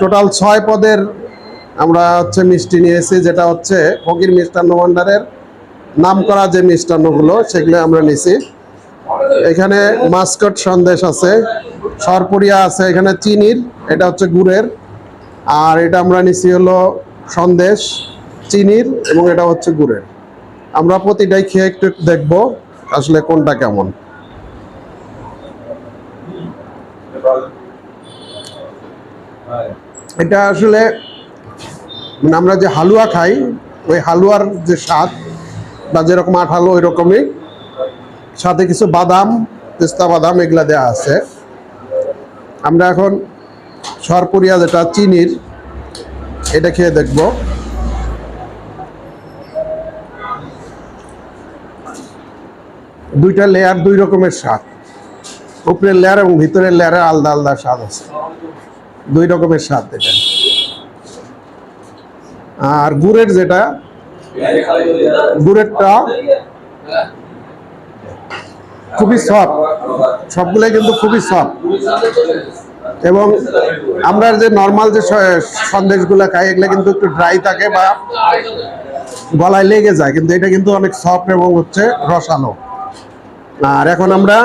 Total ছয় পদের আমরা হচ্ছে মিষ্টি নিয়েছি, যেটা হচ্ছে ফকির মিষ্টান্ন ভাণ্ডারের নাম করা যে মিষ্টান্নগুলো, সেগুলো আমরা নিয়েছি এখানে মাস্কট সন্দেশ আছে, সরপুরিয়া আছে, এখানে চিনির, এটা হচ্ছে গুড়ের। আর এটা আমরা নিছি হলো সন্দেশ, চিনির এবং এটা হচ্ছে গুড়ের। আমরা প্রতিটাই খেয়ে একটু দেখব আসলে কোনটা কেমন। এটা আসলে মানে আমরা যে হালুয়া খাই, ওই হালুয়ার যে স্বাদ বা যেরকম আঠালো ওই রকমই সাথে কিছু বাদাম, পেস্তা বাদাম, এগুলা দেওয়া আছে। আমরা এখন সরপুরিয়া যেটা, চিনির, এটা খেয়ে দেখব। দুইটা লেয়ার দুই রকমের স্বাদ। উপরের লেয়ার এবং ভিতরের লেয়ারে আলাদা আলাদা স্বাদ আছে। দুই রকমের স্বাদ এটা। আর গুড়ের যেটা, গুড়েরটা খুবই সফট সবগুলোই কিন্তু খুবই সফট এবং আমরা যে নর্মাল যে সন্দেশগুলো খাই, এগুলো কিন্তু একটু ড্রাই থাকে বা গলায় লেগে যায়, কিন্তু এটা কিন্তু অনেক সফট এবং হচ্ছে রসালো। আর এখন আমরা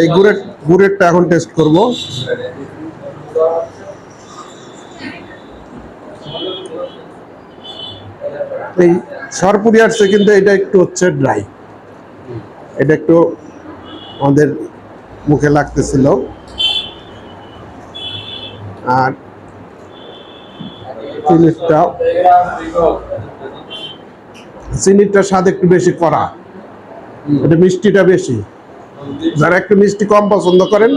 এই গুড়ের গুড়েরটা এখন টেস্ট করব। এই সরপুরিয়ার চেয়ে কিন্তু এটা একটু হচ্ছে ড্রাই এটা একটু আমাদের মুখে লাগতেছিল। আর চিনিরটা চিনিরটার স্বাদ একটু বেশি করা। এটা মিষ্টিটা বেশি। যারা একটু মিষ্টি কম পছন্দ করেন,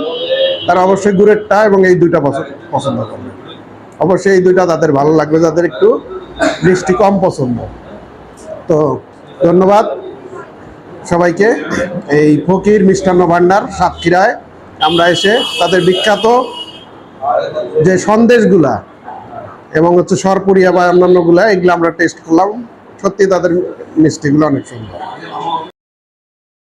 তারা অবশ্যই গুড়েরটা এবং এই দুইটা পছন্দ- করবেন অবশ্যই এই দুইটা তাদের ভালো লাগবে, যাদের একটু মিষ্টি কম পছন্দ। তো ধন্যবাদ সবাইকে। এই ফকির মিষ্টান্ন ভাণ্ডার সাতক্ষীরায় আমরা এসে তাদের বিখ্যাত যে সন্দেশগুলা এবং হচ্ছে সরপুরিয়া বা অন্যান্যগুলা, এগুলো আমরা টেস্ট করলাম। সত্যি তাদের মিষ্টিগুলো অনেক সুন্দর।